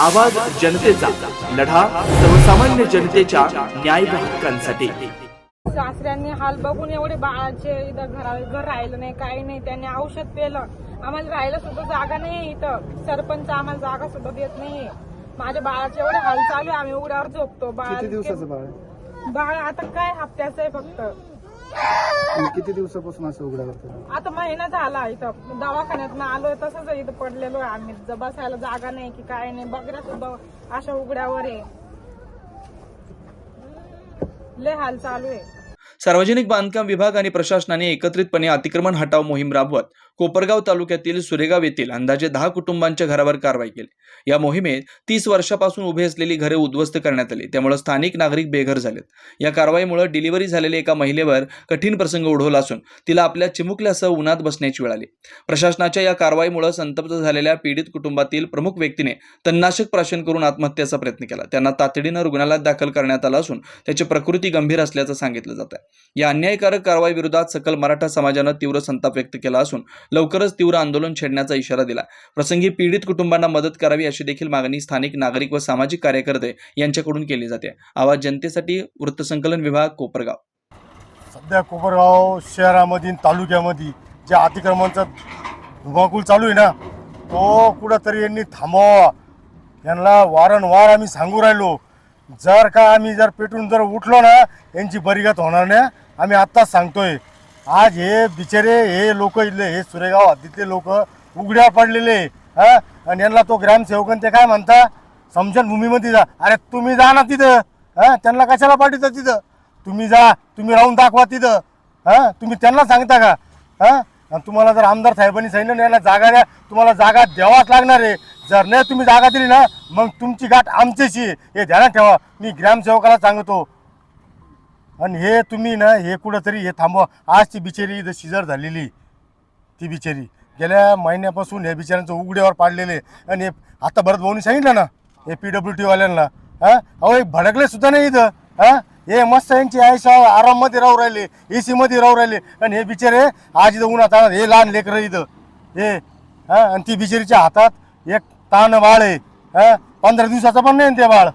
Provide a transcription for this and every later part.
आवाज जनतेचा लढा सर्वसामान्य जनतेच्या न्याय हक्कांसाठी. सासऱ्यांनी हाल बघून एवढे बाळाचे इथं घरा घर राहिलं नाही काही नाही. त्यांनी औषध पेलं. आम्हाला राहायला सुद्धा जागा नाही इथं. सरपंच आम्हाला जागा सुद्धा देत नाहीये. माझ्या बाळाचे एवढे हाल चालू आहे आम्ही उघड्यावर झोपतो. बाळ किती दिवसाचं बाळ आहे? बाळ आता काय हप्त्याचं आहे फक्त. आणि किती दिवसापासून असं उघड्या करतो आता महिना झाला इथं. दवाखान्यात आलोय तसंच इथं पडलेलो आहे आम्ही. ज- बसायला जागा नाही की काय नाही. बकऱ्या सुद्धा अशा उघड्यावर आहे. लय हाल चालू आहे. सार्वजनिक बांधकाम विभाग आणि प्रशासनाने एकत्रितपणे अतिक्रमण हटाव मोहीम राबवत कोपरगाव तालुक्यातील सुरेगाव येथील अंदाजे दहा कुटुंबांच्या घरावर कारवाई केली. या मोहिमेत तीस वर्षापासून उभी असलेली घरे उद्ध्वस्त करण्यात आली. त्यामुळे स्थानिक नागरिक बेघर झालेत. या कारवाईमुळे डिलिव्हरी झालेल्या एका महिलेवर कठीण प्रसंग ओढवला असून तिला आपल्या चिमुकल्यासह उन्हात बसण्याची वेळ आली. प्रशासनाच्या या कारवाईमुळे संतप्त झालेल्या पीडित कुटुंबातील प्रमुख व्यक्तीने तणनाशक प्राशन करून आत्महत्येचा प्रयत्न केला. त्यांना तातडीनं रुग्णालयात दाखल करण्यात आलं असून त्याची प्रकृती गंभीर असल्याचं सांगितलं जात आहे या अन्यायकारक कारवाईविरोधात सकल मराठा समाजानं तीव्र संताप व्यक्त केला असून लवकरच तीव्र आंदोलन छेडण्याचा इशारा दिला. प्रसंगी पीडित कुटुंबांना मदत करावी अशी देखील मागणी स्थानिक नागरिक व सामाजिक कार्यकर्ते यांच्याकडून केली जाते. आवाज जनतेसाठी वृत्तसंकलन विभाग कोपरगाव. सध्या कोपरगाव शहरामध्ये तालुक्यामध्ये जे अतिक्रमणचा धुमाकूल चालू आहे ना तो कुठंतरी यांनी थांबवा. यांना वारंवार आम्ही सांगू राहिलो जर का आम्ही जर पेटून जर उठलो ना यांची बरीगत होणार नाही. आम्ही आत्ताच सांगतोय आज हे बिचारे हे लोक इथले हे सुरेगाव हद्दीतले लोक उघड्या पडलेले हा? आणि यांना तो ग्रामसेवकन ते काय म्हणता? समशनभूमीमध्ये जा. अरे तुम्ही जा ना तिथं हा? त्यांना कशाला पाठवता तिथं? तुम्ही जा तुम्ही राहून दाखवा तिथं हा? तुम्ही त्यांना सांगता का? हा? आणि तुम्हाला जर आमदार साहेबांनी सांगितलं ना याला जागा द्या तुम्हाला जागा द्यावाच लागणार आहे. जर नाही तुम्ही जागा दिली ना मग तुमची गाठ आमच्याशी हे ध्यानात ठेवा. मी ग्रामसेवकाला सांगतो. आणि हे तुम्ही ना हे कुठंतरी हे थांबवा. आज ती बिचारी इथं शिजर झालेली. ती बिचारी. गेल्या महिन्यापासून हे बिचाऱ्यांचं उघड्यावर पाडलेले आणि हे आता भरत भाऊनी सांगितलं ना हे पी डब्ल्यू टीवाल्यांना हां? अहो हे भडकले सुद्धा नाही इथं हां? हे मस्त यांची आयुष आराममध्ये राहू राहिले ए सीमध्ये राहू राहिले. आणि हे बिचारे आज इथं उन्हात आणत हे लहान लेकरं इथं. हे हां? आणि ती बिचारीच्या हातात एक ताण बाळ आहे हां? पंधरा दिवसाचं पण नाही ते बाळ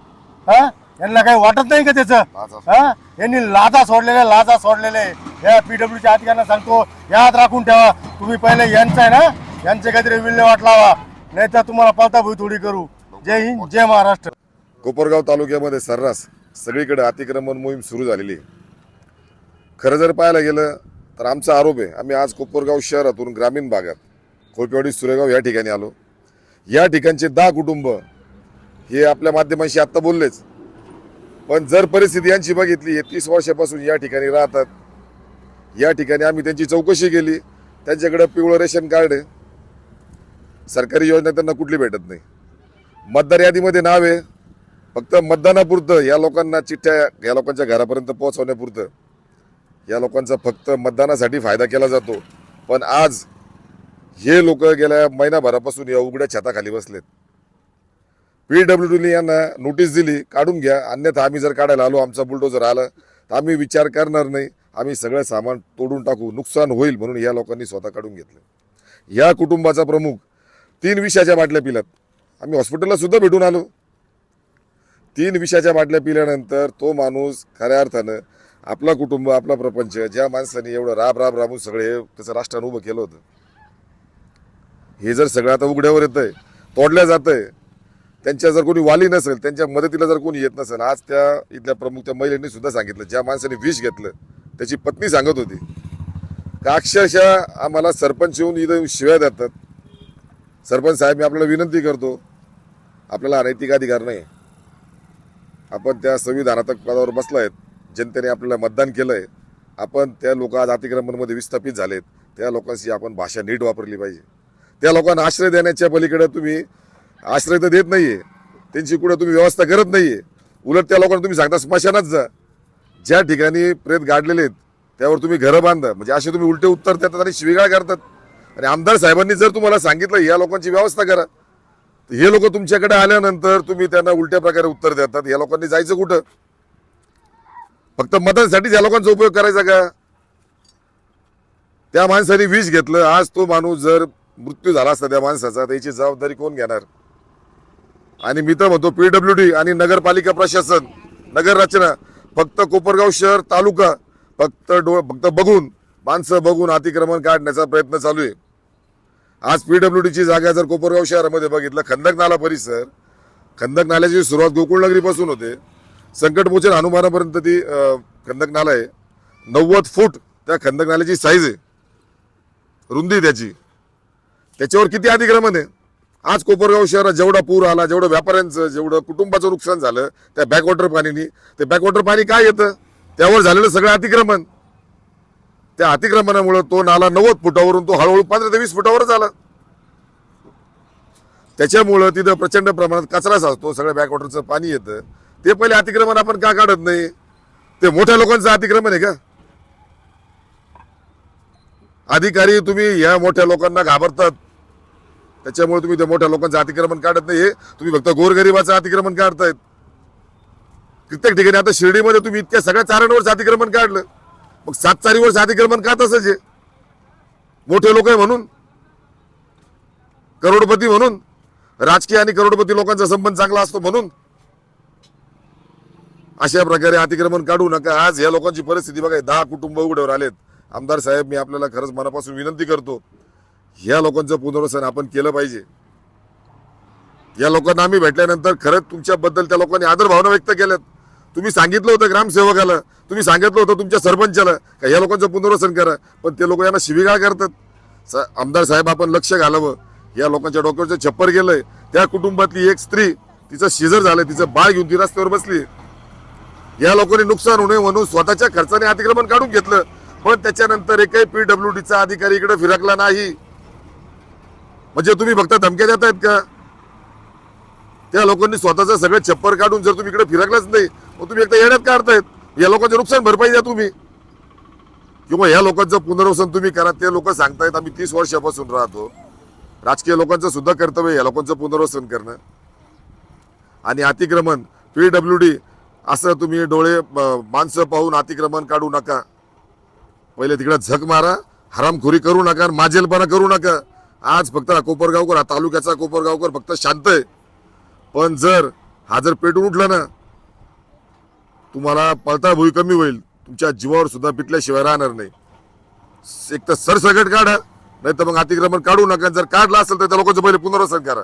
हां? यांना काही वाटत नाही का त्याचं? हां? यांनी लाजा सोडलेल्या लाजा सोडलेले. या पी डब्ल्यूच्या अधिकाऱ्यांना सांगतो याद राखून ठेवा. तुम्ही पहिले यांचं आहे ना यांचे काहीतरी विल्हेवाट लावा. नाही तर तुम्हाला पळताभुई थोडी करू. जय हिंद जय महाराष्ट्र. कोपरगाव तालुक्यामध्ये सर्रास सगळीकडे अतिक्रमण मोहीम सुरू झालेली आहे. खरं जर पाहायला गेलं तर आमचा आरोप आहे आम्ही आज कोपरगाव शहरातून ग्रामीण भागात खोलपेवाडी सुरेगाव या ठिकाणी आलो. या ठिकाणचे दहा कुटुंब हे आपल्या माध्यमांशी आत्ता बोललेच. पण जर परिस्थिती यांची बघितली हे तीस वर्षापासून या ठिकाणी राहतात. या ठिकाणी आम्ही त्यांची चौकशी केली. त्यांच्याकडं पिवळं रेशन कार्ड आहे. सरकारी योजना त्यांना कुठली भेटत नाही. मतदार यादीमध्ये नाव आहे. फक्त मतदानापुरतं या लोकांना चिठ्ठ्या या लोकांच्या घरापर्यंत पोहोचवण्यापुरतं. या लोकांचा फक्त मतदानासाठी फायदा केला जातो. पण आज हे लोक गेल्या महिनाभरापासून या उघड्या छताखाली बसलेत पी डब्ल्यू डीने यांना नोटीस दिली काढून घ्या. अन्यथा आम्ही जर काढायला आलो आमचा बुलडोजर आला तर आम्ही विचार करणार नाही. आम्ही सगळं सामान तोडून टाकू. नुकसान होईल म्हणून या लोकांनी स्वतः काढून घेतलं. या कुटुंबाचा प्रमुख तीन विषाच्या बाटल्या पिल्यात आम्ही हॉस्पिटलला सुद्धा भेटून आलो. तीन विषाच्या बाटल्या पिल्यानंतर तो माणूस खऱ्या अर्थानं आपला कुटुंब आपला प्रपंच ज्या माणसाने एवढं राब राब राबून सगळे त्याचं राष्ट्रानं उभं केलं होतं हे जर सगळं आता उघड्यावर येत आहे तोडल्या जात आहे त्यांच्या जर कोणी वाली नसेल त्यांच्या मदतीला जर कोणी येत नसेल आज त्या इथल्या प्रमुख त्या महिलांनी सुद्धा सांगितलं ज्या माणसाने विष घेतलं त्याची पत्नी सांगत होती. का अक्षरशः आम्हाला सरपंच येऊन इथं शिव्या देतात. सरपंच साहेब मी आपल्याला विनंती करतो आपल्याला अनैतिक अधिकार नाही. आपण त्या संविधानात्मक पदावर बसला आहेत जनतेने आपल्याला मतदान केलं आहे आपण त्या लोक आज अतिक्रमणमध्ये विस्थापित झालेत. त्या लोकांशी आपण भाषा नीट वापरली पाहिजे. त्या लोकांना आश्रय देण्याच्या पलीकडे तुम्ही आश्रय तर देत नाहीये. त्यांची कुठं तुम्ही व्यवस्था करत नाहीये. उलट त्या लोकांना तुम्ही सांगता स्मशानात जा. ज्या ठिकाणी प्रेत गाडलेले आहेत त्यावर तुम्ही घरं बांधा. म्हणजे असे तुम्ही उलटे उत्तर देतात आणि शिवीगाळ करतात. आणि आमदार साहेबांनी जर तुम्हाला सांगितलं या लोकांची व्यवस्था करा. तर हे लोक तुमच्याकडे आल्यानंतर तुम्ही त्यांना उलट्या प्रकारे उत्तर देतात. या लोकांनी जायचं कुठं? फक्त मतांसाठीच या लोकांचा उपयोग करायचा का? त्या माणसाने विष घेतलं. आज तो माणूस जर मृत्यू झाला असता त्या माणसाचा त्याची जबाबदारी कोण घेणार? आणि मी तर म्हणतो पीडब्ल्यू डी आणि नगरपालिका प्रशासन नगर रचना फक्त कोपरगाव शहर तालुका फक्त डो फक्त बघून माणसं बघून अतिक्रमण काढण्याचा प्रयत्न चालू आहे. आज पीडब्ल्यू डीची जागा जर कोपरगाव शहरामध्ये बघितलं खंदक नाला परिसर खंदक नाल्याची सुरुवात गोकुळनगरीपासून होते संकटमोचन हनुमानापर्यंत ती खंदक नाला आहे. नव्वद फूट त्या खंदक नाल्याची साईज आहे. रुंदी त्याची. त्याच्यावर किती अतिक्रमण आहे? आज कोपरगाव शहरात जेवढा पूर आला जेवढं व्यापाऱ्यांचं जेवढं कुटुंबाचं नुकसान झालं त्या बॅकवॉटर पाणीनी ते बॅकवॉटर पाणी काय येतं? त्यावर झालेलं सगळं अतिक्रमण. त्या अतिक्रमणामुळं तो नाला नव्वद फुटावरून तो हळूहळू पंधरा ते वीस फुटावर झाला त्याच्यामुळं तिथं प्रचंड प्रमाणात कचरा साचतो सगळं बॅकवॉटरचं पाणी येतं. ते पहिले अतिक्रमण आपण का काढत नाही? ते मोठ्या लोकांचं अतिक्रमण आहे का? अधिकारी तुम्ही या मोठ्या लोकांना घाबरतात. त्याच्यामुळे तुम्ही त्या मोठ्या लोकांचं अतिक्रमण काढत नाही हे तुम्ही फक्त गोरगरिबाचं अतिक्रमण काढतायत. कित्येक ठिकाणी आता शिर्डीमध्ये तुम्ही इतक्या सगळ्या चारांवरचं अतिक्रमण काढलं. मग सात चारीवरचं अतिक्रमण का तसंच आहे? मोठे लोक आहे म्हणून. करोडपती म्हणून. राजकीय आणि करोडपती लोकांचा संबंध चांगला असतो म्हणून. अशा प्रकारे अतिक्रमण काढू नका. आज या लोकांची परिस्थिती बघा दहा कुटुंब उघड्यावर आलेत. आमदार साहेब मी आपल्याला खरंच मनापासून विनंती करतो. या लोकांचं पुनर्वसन आपण केलं पाहिजे. या लोकांना आम्ही भेटल्यानंतर खरंच तुमच्याबद्दल त्या लोकांनी आदर भावना व्यक्त केल्यात. तुम्ही सांगितलं होतं ग्रामसेवकाला तुम्ही सांगितलं होतं तुमच्या सरपंचाला का या लोकांचं पुनर्वसन करा पण ते लोक यांना शिवीगाळ करतात. स आमदार साहेब आपण लक्ष घालावं. या लोकांच्या डोक्यावरचं छप्पर गेलंय. त्या कुटुंबातली एक स्त्री तिचं शिजर झालंय तिचं बाळ घेऊन ती रस्त्यावर बसली या लोकांनी नुकसान होऊ नये म्हणून स्वतःच्या खर्चाने अतिक्रमण काढून घेतलं. पण त्याच्यानंतर एकही पीडब्ल्यू डीचा अधिकारी इकडे फिरकला नाही. म्हणजे तुम्ही फक्त धमक्या देत आहेत का? त्या लोकांनी स्वतःचं सगळं छप्पर काढून जर तुम्ही इकडे फिरकलाच नाही मग तुम्ही एकदा येण्यात काढतायत या लोकांचे नुकसान भरपाई द्या तुम्ही. किंवा या लोकांचं पुनर्वसन तुम्ही करा ते लोक सांगतायत आम्ही तीस वर्षापासून राहतो. राजकीय लोकांचं सुद्धा कर्तव्य या लोकांचं पुनर्वसन करणं. आणि अतिक्रमण पीडब्ल्यू डी असं तुम्ही डोळे माणसं पाहून अतिक्रमण काढू नका. पहिले तिकडे झक मारा हरामखोरी करू नका आणि माजेलपणा करू नका. आज फक्त हा कोपरगावकर हा तालुक्याचा कोपरगावकर फक्त शांत आहे. पण जर हा जर पेटून उठला ना तुम्हाला पळता भुई कमी होईल. तुमच्या जीवावर सुद्धा पिटल्याशिवाय राहणार नाही. एक तर सरसकट काढा नाही तर मग अतिक्रमण काढू नका. जर काढलं असेल तर त्या लोकांचं पहिले पुनर्वसन करा.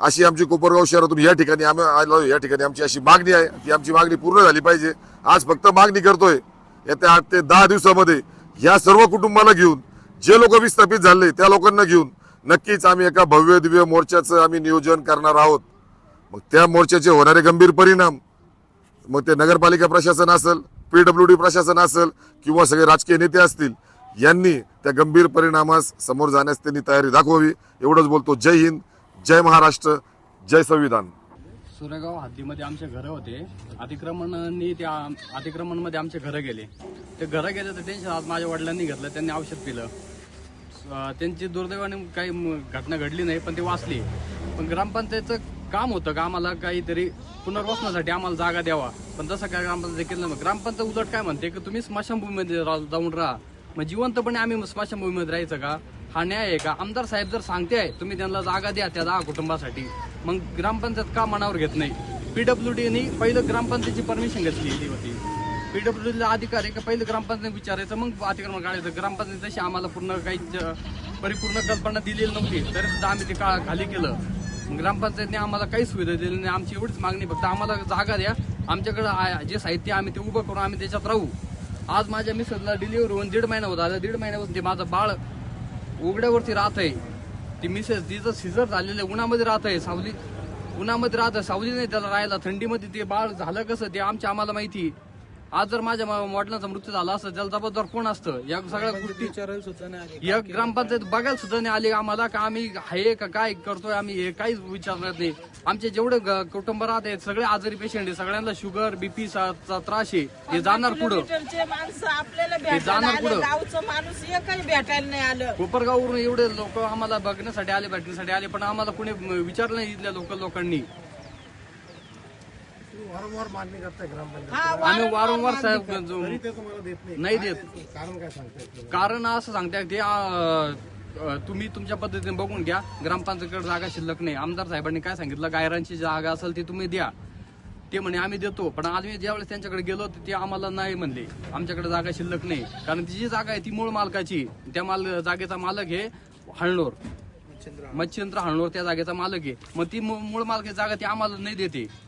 अशी आमची कोपरगाव शहरातून या ठिकाणी आम्ही आलो या ठिकाणी आमची अशी मागणी आहे. ती आमची मागणी पूर्ण झाली पाहिजे. आज फक्त मागणी करतोय. येत्या आठ ते दहा दिवसामध्ये या सर्व कुटुंबाला घेऊन जे लोक विस्थापित झाले त्या लोकांना घेऊन नक्कीच आम्ही एका भव्य दिव्य मोर्चाचं आम्ही नियोजन करणार आहोत. मग त्या मोर्चाचे होणारे गंभीर परिणाम मग ते नगरपालिका प्रशासन असेल पीडब्ल्यू डी प्रशासन असेल किंवा सगळे राजकीय नेते असतील यांनी त्या गंभीर परिणामास समोर जाण्यास त्यांनी तयारी दाखवावी. एवढंच बोलतो. जय हिंद जय महाराष्ट्र जय संविधान. सुरेगाव हद्दीमध्ये आमचे घरं होते. अतिक्रमणांनी त्या अतिक्रमणमध्ये आमचे घरं गेले. ते घरं गेले तर टेन्शन आज माझ्या वडिलांनी घेतलं त्यांनी औषध पिलं. त्यांची दुर्दैवाने काही घटना घडली नाही पण ते वाचली. पण ग्रामपंचायतचं काम होतं का आम्हाला काहीतरी पुनर्वसनासाठी आम्हाला जागा द्यावा. पण तसं काय ग्रामपंचायत केलं नाही ग्रामपंचायत उलट काय म्हणते की तुम्ही स्मशानभूमीमध्ये जाऊन राहा. मग जिवंतपणे आम्ही स्मशानभूमीमध्ये राहायचं का? हा न्याय आहे का? आमदार साहेब जर सांगते आहे तुम्ही त्यांना जागा द्या त्या दहा कुटुंबासाठी. मग ग्रामपंचायत का मनावर घेत नाही? पीडब्ल्यू डीने पहिलं ग्रामपंचायतीची परमिशन घेतली होती. पीडब्ल्यू डीला अधिकारी का पहिलं ग्रामपंचायत विचारायचं मग अतिक्रमण काढायचं. ग्रामपंचायत तशी आम्हाला पूर्ण काही ज- परिपूर्ण कल्पना दिलेली नव्हती. तरी सुद्धा आम्ही ते का खाली केलं. ग्रामपंचायतने आम्हाला काही सुविधा दिली नाही. आमची एवढीच मागणी फक्त आम्हाला जागा द्या. आमच्याकडे जे साहित्य आम्ही ते उभं करून आम्ही त्याच्यात राहू. आज माझ्या मिसेसला डिलिव्हरी होऊन दीड महिना होता आता दीड महिन्यापासून ते माझं बाळ उघड्यावरती राहत आहे. ती मिसेस तिचं सिझर झालेलं आहे, उन्हामध्ये राहत आहे सावली उन्हामध्ये राहत आहे सावली नाही त्याला राहायला थंडीमध्ये ते बाळ झालं कसं ते आमच्या आम्हाला माहिती आज जर माझ्या मा- वडिलांचा मृत्यू झाला असतं त्याला जबाबदार कोण असतं? या सगळ्या गोष्टी या ग्रामपंचायत बघायला सुद्धा नाही आली आम्हाला का आम्ही आहे का काय करतोय आम्ही हे काहीच विचारणार नाही. आमचे जेवढे ग- कुटुंब राहते सगळे आजारी पेशंट आहे सगळ्यांना शुगर बीपी चा त्रास आहे. हे जाणार पुढं. किलोमीटरचे माणसं आपल्याला भेटायला जाणार आले पुढं. गावचं माणूस एकही भेटायला नाही आलं. कोपरगाववरून एवढे लोक आम्हाला बघण्यासाठी आले भेटण्यासाठी आले पण आम्हाला कोणी विचारलं नाही इथल्या लोकल लोकांनी. हा आम्ही वारंवार साहेब नाही. देत. कारण असं सांगतात ते अं, अ, तुम्ही तुमच्या पद्धतीने बघून घ्या. ग्रामपंचायतीकडे जागा शिल्लक नाही. आमदार साहेबांनी काय सांगितलं? गायरांची जागा असेल ती तुम्ही द्या. ते म्हणे आम्ही देतो. पण आम्ही ज्यावेळेस त्यांच्याकडे गेलो तर ते आम्हाला नाही म्हणले. आमच्याकडे जागा शिल्लक नाही. कारण ती जी जागा आहे ती मूळ मालकाची. त्या माल जागेचा मालक हे हळणोर. मच्छिंद्र हळणोर. त्या जागेचा मालक आहे. मग ती मूळ मूळ मालकाची जागा ती आम्हाला नाही देते.